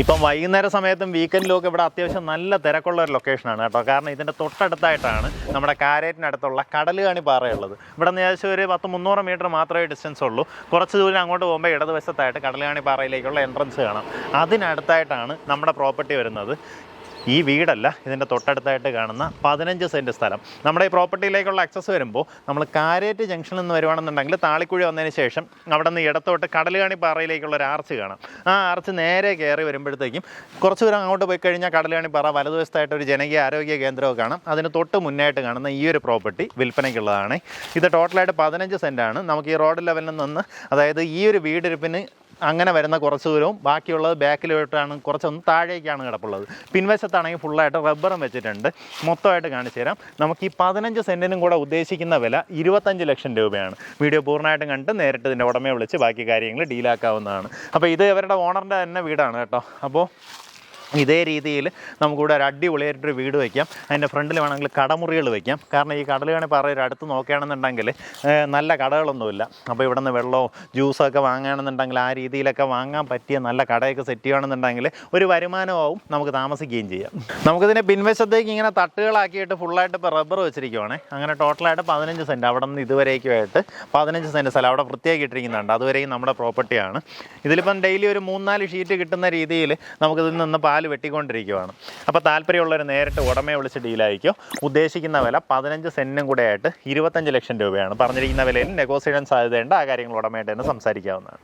ഇപ്പം വൈകുന്നേര സമയത്തും വീക്കെൻഡിലും ഒക്കെ ഇവിടെ അത്യാവശ്യം നല്ല തിരക്കുള്ള ഒരു ലൊക്കേഷനാണ് കേട്ടോ. കാരണം ഇതിന്റെ തൊട്ടടുത്തായിട്ടാണ് നമ്മുടെ കാരേറ്റിനടുത്തുള്ള കടലുകാണി പാറയുള്ളത്. ഇവിടെ നിന്ന് ഏകദേശം ഒരു പത്ത് മുന്നൂറ് മീറ്റർ മാത്രമേ ഡിസ്റ്റൻസ് ഉള്ളൂ. കുറച്ച് ദൂരം അങ്ങോട്ട് പോകുമ്പോൾ ഇടതുവശത്തായിട്ട് കടലുകാണി പാറയിലേക്കുള്ള എൻട്രൻസ് കാണാം. അതിനടുത്തായിട്ടാണ് നമ്മുടെ പ്രോപ്പർട്ടി വരുന്നത്. ഈ വീടല്ല ഇതിന്റെ തൊട്ടടുത്തായിട്ട് കാണുന്ന പതിനഞ്ച് സെന്റ് സ്ഥലം. നമ്മുടെ ഈ പ്രോപ്പർട്ടിയിലേക്കുള്ള ആക്സസ് വരുമ്പോൾ നമ്മൾ കാരേറ്റ് ജംഗ്ഷനിൽ നിന്ന് വരുവാണെന്നുണ്ടെങ്കിൽ താളിക്കുഴി വന്നതിന് ശേഷം അവിടെ നിന്ന് ഇടത്തോട്ട് കടലുകാണി പാറയിലേക്കുള്ള ഒരു ആർച്ച് കാണാം. ആ ആർച്ച് നേരെ കയറി വരുമ്പോഴത്തേക്കും കുറച്ച് ദൂരം അങ്ങോട്ട് പോയി കഴിഞ്ഞാൽ കടലുകാണി പാറ വലതുവശത്തായിട്ട് ഒരു ജനകീയ ആരോഗ്യ കേന്ദ്രമൊക്കെ കാണാം. അതിന് തൊട്ട് മുന്നായിട്ട് കാണുന്ന ഈ ഒരു പ്രോപ്പർട്ടി വിൽപ്പനയ്ക്കുള്ളതാണ്. ഇത് ടോട്ടലായിട്ട് പതിനഞ്ച് സെന്റാണ് നമുക്ക് ഈ റോഡ് ലെവലിൽ നിന്ന് അതായത് ഈ ഒരു വീടിരിപ്പിന് അങ്ങനെ വരുന്ന കുറച്ച് ദൂരവും ബാക്കിയുള്ളത് ബാക്കിലോട്ടാണ് കുറച്ചൊന്ന് താഴേക്കാണ് കിടപ്പുള്ളത്. പിൻവശത്താണെങ്കിൽ ഫുള്ളായിട്ട് റബ്ബറും വെച്ചിട്ടുണ്ട്. മൊത്തമായിട്ട് കാണിച്ചു തരാം. നമുക്ക് ഈ പതിനഞ്ച് സെന്റിനും കൂടെ ഉദ്ദേശിക്കുന്ന വില ഇരുപത്തഞ്ച് ലക്ഷം രൂപയാണ്. വീഡിയോ പൂർണമായിട്ടും കണ്ട് നേരിട്ട് ഇതിന്റെ ഉടമയെ വിളിച്ച് ബാക്കി കാര്യങ്ങൾ ഡീലാക്കാവുന്നതാണ് അപ്പോൾ ഇത് ഇവരുടെ ഓണറിന്റെ തന്നെ വീടാണ് കേട്ടോ. അപ്പോൾ ഇതേ രീതിയിൽ നമുക്കിവിടെ ഒരു അടിപൊളിയായിട്ടൊരു വീട് വയ്ക്കാം അതിന്റെ ഫ്രണ്ടിൽ വേണമെങ്കിൽ കടമുറികൾ വയ്ക്കാം കാരണം ഈ കടലുകാണി പറയൊരു അടുത്ത് നോക്കുകയാണെന്നുണ്ടെങ്കിൽ നല്ല കടകളൊന്നുമില്ല. അപ്പോൾ ഇവിടെ നിന്ന് വെള്ളമോ ജ്യൂസോ ഒക്കെ വാങ്ങുകയാണെന്നുണ്ടെങ്കിൽ ആ രീതിയിലൊക്കെ വാങ്ങാൻ പറ്റിയ നല്ല കടയൊക്കെ സെറ്റ് ചെയ്യുകയാണെന്നുണ്ടെങ്കിൽ ഒരു വരുമാനമാവും നമുക്ക് താമസിക്കുകയും ചെയ്യാം. നമുക്കിതിന്റെ പിൻവശത്തേക്ക് ഇങ്ങനെ തട്ടുകളാക്കിയിട്ട് ഫുള്ളായിട്ട് ഇപ്പോൾ റബ്ബർ വെച്ചിരിക്കുവാണ്. അങ്ങനെ ടോട്ടലായിട്ട് പതിനഞ്ച് സെന്റ് അവിടെ നിന്ന് ഇതുവരേക്കുമായിട്ട് പതിനഞ്ച് സെന്റ് സ്ഥലം അവിടെ വൃത്തിയാക്കി ഇട്ടിരിക്കുന്നുണ്ട്. അതുവരെയും നമ്മുടെ പ്രോപ്പർട്ടിയാണ് ഇതിലിപ്പം ഡെയിലി ഒരു മൂന്നാൽ ഷീറ്റ് കിട്ടുന്ന രീതിയിൽ നമുക്കിതിൽ നിന്ന് പാൽ വെട്ടിക്കൊണ്ടിരിക്കുവാണ്. അപ്പോൾ താല്പര്യമുള്ളവർ നേരിട്ട് ഉടമയെ വിളിച്ച് ഡീലായിരിക്കും. ഉദ്ദേശിക്കുന്ന വില പതിനഞ്ച് സെന്റും കൂടെ ആയിട്ട് ഇരുപത്തഞ്ച് ലക്ഷം രൂപയാണ്. പറഞ്ഞിരിക്കുന്ന വിലയിൽ നെഗോസിയേഷൻ സാധ്യതയുണ്ട്. ആ കാര്യങ്ങൾ ഉടമയായിട്ട് തന്നെ സംസാരിക്കാവുന്നതാണ്.